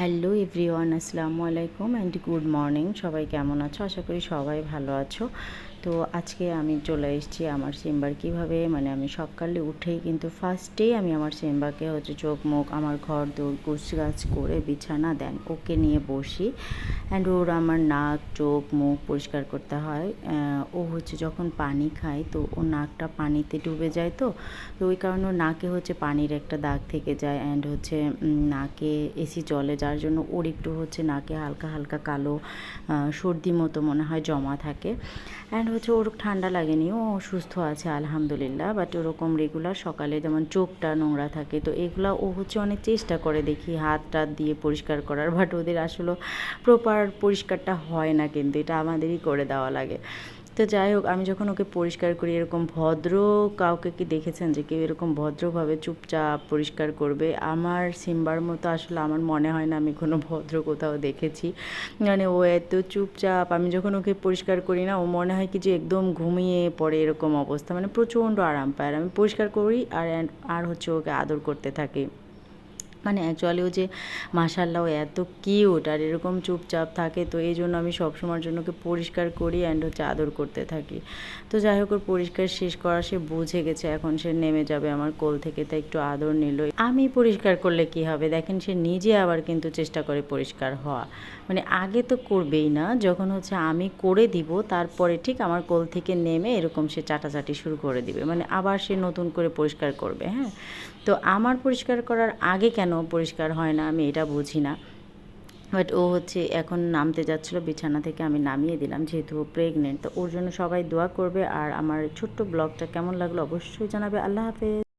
Hello everyone, আসসালামু আলাইকুম and good morning. সবাই কেমন আছো? আশা করি সবাই ভালো আছো। তো আজকে আমি চলে এসেছি আমার চেম্বার। কীভাবে? মানে আমি সকালে উঠেই কিন্তু ফার্স্টেই আমি আমার চেম্বারকে হচ্ছে চোখ, মুখ, আমার ঘর দৌড় গাছ করে, বিছানা, দেন ওকে নিয়ে বসি। অ্যান্ড ওর আমার নাক, চোখ, মুখ পরিষ্কার করতে হয়। ও হচ্ছে যখন পানি খায়, তো ও নাকটা পানিতে ডুবে যায় তো? তো ওই কারণে ওর নাকে হচ্ছে পানির একটা দাগ থেকে যায়। অ্যান্ড হচ্ছে নাকে এসি জলে, যার জন্য ওর একটু হচ্ছে নাকে হালকা হালকা কালো সর্দি মতো মনে হয় জমা থাকে। অ্যান্ড হচ্ছে ওর ঠান্ডা লাগেনি ও সুস্থ আছে, আলহামদুলিল্লাহ। বাট ওরকম রেগুলার সকালে যেমন চোখটা নোংরা থাকে, তো এগুলা ও হচ্ছে অনেক চেষ্টা করে দেখি হাত টাত দিয়ে পরিষ্কার করার। বাট ওদের আসলে প্রপার পরিষ্কারটা হয় না কিন্তু, এটা আমাদেরই করে দেওয়া লাগে। তো যাই হোক, আমি যখন ওকে পরিষ্কার করি, এরকম ভদ্র কাউকে কি দেখেছেন যে কেউ এরকম ভদ্রভাবে চুপচাপ পরিষ্কার করবে? আমার সিম্বার মতো আসলে আমার মনে হয় না আমি কোনো ভদ্র কোথাও দেখেছি। মানে ও এত চুপচাপ, আমি যখন ওকে পরিষ্কার করি না, ও মনে হয় কি যে একদম ঘুমিয়ে পড়ে এরকম অবস্থা। মানে প্রচণ্ড আরাম পায়। আর আমি পরিষ্কার করি আর আর হচ্ছে ওকে আদর করতে থাকি। মানে অ্যাকচুয়ালি ও যে মাসাল্লাহ এত কিউট আর এরকম চুপচাপ থাকে, তো এই জন্য আমি সবসময়ের জন্য ওকে পরিষ্কার করি অ্যান্ড হচ্ছে আদর করতে থাকি। তো যাই হোক, ওর পরিষ্কার শেষ করা সে বুঝে গেছে, এখন সে নেমে যাবে আমার কোল থেকে, তাই একটু আদর নিল। আমি পরিষ্কার করলে কি হবে? দেখেন সে নিজে আবার কিন্তু চেষ্টা করে পরিষ্কার হওয়া। মানে আগে তো করবেই না, যখন হচ্ছে আমি করে দিব, তারপরে ঠিক আমার কোল থেকে নেমে এরকম সে চাটাচাটি শুরু করে দিবে। মানে আবার সে নতুন করে পরিষ্কার করবে হ্যাঁ? তো আমার পরিষ্কার করার আগে কেন পরিষ্কার হয় না? আমি এটা বুঝি না। বাট ও হচ্ছে এখন নামতে যাচ্ছিল, বিছানা থেকে আমি নামিয়ে দিলাম যেহেতু ও প্রেগনেন্ট তো ওর জন্য সবাই দোয়া করবে আর আমার ছোট্ট ব্লগটা কেমন লাগল অবশ্যই জানাবে। আল্লাহ হাফেজ।